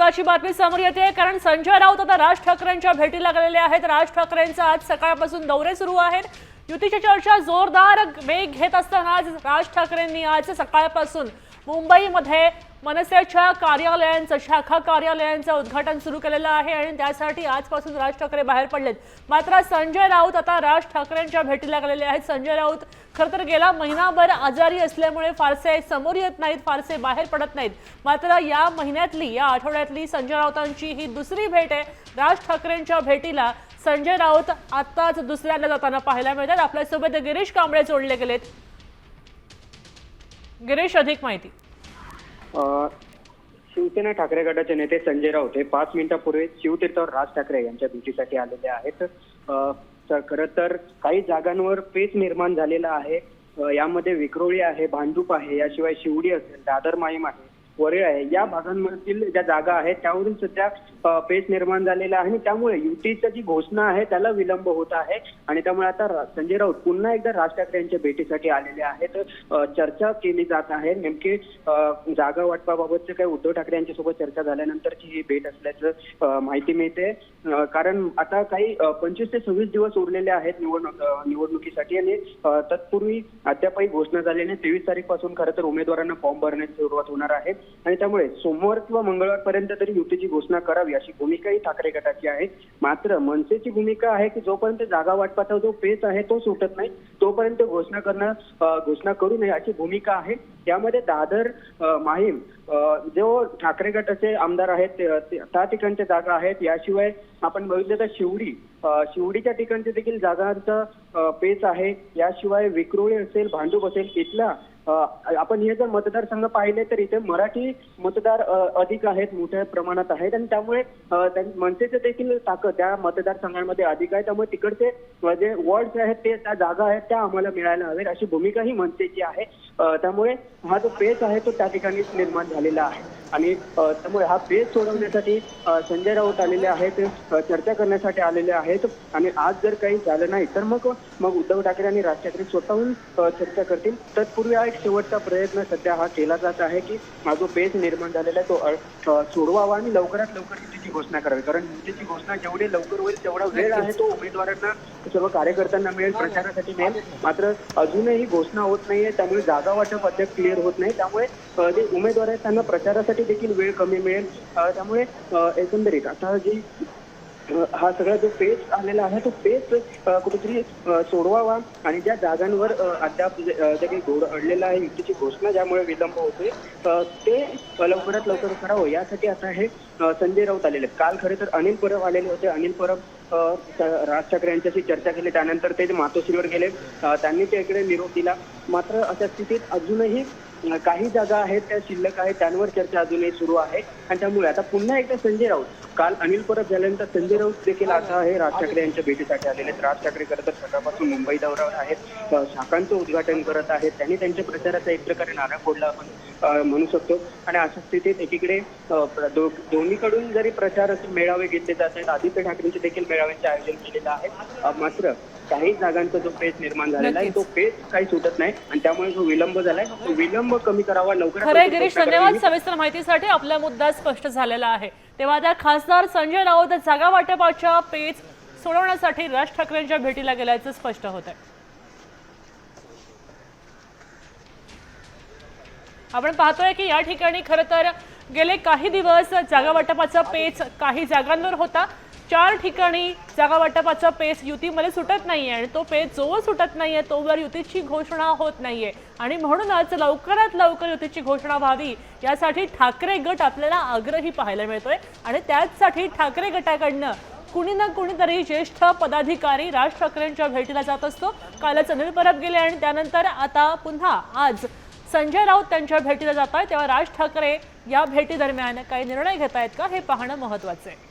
महत्वाची बातमी समोर येते कारण संजय राऊत आता राज ठाकरेंच्या भेटीला गेलेले आहेत. राज ठाकरेंचा आज सकाळपासून दौरे सुरू आहेत. युतीची चर्चा जोरदार वेग घेत असताना आज राज ठाकरेंनी आज सकाळपासून मुंबईमध्ये मनसेच्या कार्यालयांचं शाखा कार्यालयांचं उद्घाटन सुरू केलेलं आहे आणि त्यासाठी आजपासून राज ठाकरे बाहेर पडलेत. मात्र संजय राऊत आता राज ठाकरेंच्या भेटीला गेलेले आहेत. संजय राऊत खरं तर गेला महिनाभर आजारी असल्यामुळे फारसे समोर येत नाहीत फारसे बाहेर पडत नाहीत. मात्र या महिन्यातली या आठवड्यातली संजय राऊतांची ही दुसरी भेट आहे. राज ठाकरेंच्या भेटीला संजय राऊत आत्ताच दुसऱ्यांदा जाताना पाहायला मिळतात. आपल्यासोबत गिरीश कांबळे जोडले गेलेत. गिरीश अधिक माहिती. शिवसेना ठाकरे गटाचे नेते संजय राऊत हे पाच मिनिटापूर्वी शिवतीर्थावर राज ठाकरे यांच्या भेटीसाठी आलेले आहेत. अ, तर खरं तर काही जागांवर पेच निर्माण झालेला आहे. यामध्ये विक्रोळी आहे भांडूप आहे याशिवाय शिवडी असेल दादर माहीम आहे वरळ आहे या भागांमधील ज्या जागा आहेत त्यावरून सध्या पेच निर्माण झालेला आहे. आणि त्यामुळे युतीची जी घोषणा आहे त्याला विलंब होत आहे. आणि त्यामुळे आता संजय राऊत पुन्हा एकदा राज ठाकरे यांच्या भेटीसाठी आलेले आहेत. चर्चा केली जात आहे. नेमकी जागा वाटपाबाबतचे काही उद्धव ठाकरे यांच्यासोबत चर्चा झाल्यानंतरची ही भेट असल्याचं माहिती मिळते. कारण आता काही पंचवीस ते सव्वीस दिवस उरलेले आहेत निवडणूक निवडणुकीसाठी. आणि तत्पूर्वी अद्यापही घोषणा झाल्याने तेवीस तारीखपासून खरं तर उमेदवारांना फॉर्म भरण्याची सुरुवात होणार आहे. आणि त्यामुळे सोमवार किंवा मंगळवारपर्यंत तरी युतीची घोषणा करावी. अशी भूमिकाही ठाकरे गटाची आहे. मात्र मनसेची भूमिका आहे की जोपर्यंत जागा वाटपाचा जो पेच आहे तो सुटत नाही तोपर्यंत घोषणा करणं घोषणा करू नये अशी भूमिका आहे. त्यामध्ये दादर माहीम जो ठाकरे गटाचे आमदार आहेत त्या ठिकाणच्या जागा आहेत. याशिवाय आपण बघितलं तर शिवडी शिवडीच्या ठिकाणचे देखील जागांचा पेच आहे. याशिवाय विक्रोळी असेल भांडूप असेल इथला आपण हे जर मतदारसंघ पाहिले तर इथे मराठी मतदार अधिक आहेत मोठ्या प्रमाणात आहेत. आणि त्यामुळे मनसेचं देखील ताकद त्या मतदारसंघांमध्ये अधिक आहे. त्यामुळे तिकडचे जे वॉर्ड्स आहेत ते त्या जागा आहेत त्या आम्हाला मिळायला हवेत. अशी भूमिका ही मनसेची आहे. त्यामुळे हा जो पेच आहे तो त्या ठिकाणी निर्माण झालेला आहे. आणि त्यामुळे हा पेच सोडवण्यासाठी संजय राऊत आलेले आहेत चर्चा करण्यासाठी आलेले आहेत. आणि आज जर काही झालं नाही तर मग मग उद्धव ठाकरे आणि राज ठाकरे स्वतःहून चर्चा करतील. तत्पूर्वी एक शेवटचा प्रयत्न सध्या हा केला जात आहे की हा जो पेच निर्माण झालेला आहे तो सोडवावा आणि लवकरात लवकर युतीची घोषणा करावी. कारण युतीची घोषणा जेवढी लवकर होईल तेवढा वेळ आहे तो उमेदवारांना सर्व कार्यकर्त्यांना मिळेल प्रचारासाठी मिळेल. मात्र अजूनही घोषणा होत नाहीये त्यामुळे जागा वाटप अद्याप क्लिअर होत नाही. त्यामुळे जे उमेदवार आहेत त्यांना प्रचारासाठी देखील वेळ कमी मिळेल. त्यामुळे एकंदरीत आता जी हा सगळा जो पेच आलेला आहे तो पेच कुठेतरी सोडवावा आणि ज्या जागांवर अद्याप जे काही घोड अडलेला आहे युतीची घोषणा ज्यामुळे विलंब होतोय ते लवकरात लवकर करावं. यासाठी आता हे संजय राऊत आलेले काल खरे तर अनिल परब आलेले होते. अनिल परब राज ठाकरे यांच्याशी चर्चा केली. त्यानंतर ते मातोश्रीवर गेले. त्यांनी त्याकडे निरोप दिला. मात्र अशा स्थितीत अजूनही काही जागा आहेत त्या शिल्लक आहेत. त्यांवर चर्चा अजूनही सुरू आहे. आणि त्यामुळे आता पुन्हा एकदा संजय राऊत काल अनिल परब झाल्यानंतर संजय राऊत देखील आता हे राज ठाकरे यांच्या भेटीसाठी आलेले आहेत. राज ठाकरे खरं तर सकाळपासून मुंबई दौऱ्यावर आहेत. शाखांचं उद्घाटन करत आहेत. त्यांनी त्यांच्या प्रचाराचा एक प्रकारे नारळ फोडला आपण म्हणू शकतो. आणि अशा स्थितीत एकीकडे दोन्हीकडून जरी प्रचार मेळावे घेतले जात आहेत आदित्य ठाकरेंचे देखील मेळाव्यांचे आयोजन केलेलं आहे मात्र काही जागांचा जो पेच निर्माण झालेला आहे तो पेच काही सुटत नाही. आणि त्यामुळे जो विलंब झालाय तो विलंब कमी करावा. लवकर गिरीश. धन्यवाद सविस्तर माहितीसाठी. आपला मुद्दा स्पष्ट झालेला आहे. तेव्हा आता खासदार संजय राऊत जागा वाटपाच्या पेच सोडवण्यासाठी राज ठाकरेंच्या भेटीला गेल्याचं स्पष्ट होत आहे. आपण पाहतोय की या ठिकाणी खरं तर गेले काही दिवस जागा वाटपाचा पेच काही जागांवर होता. चार ठिकाणी जागा वाटपाचा पेच युतीमध्ये सुटत नाही आहे आणि तो पेच जोवर सुटत नाही आहे तोवर युतीची घोषणा होत नाही आहे आणि म्हणूनच लवकरात लवकर युतीची घोषणा व्हावी यासाठी ठाकरे गट आपल्याला आग्रही पाहायला मिळतोय. आणि त्याचसाठी ठाकरे गटाकडनं कुणी ना कुणीतरी ज्येष्ठ पदाधिकारी राज ठाकरेंच्या भेटीला जात असतो. कालच अनिल परब गेले आणि त्यानंतर आता पुन्हा आज संजय राऊत त्यांच्या भेटीला जात आहेत. तेव्हा राज ठाकरे या भेटीदरम्यान काही निर्णय घेत आहेत का? हे पाहणं महत्वाचं आहे.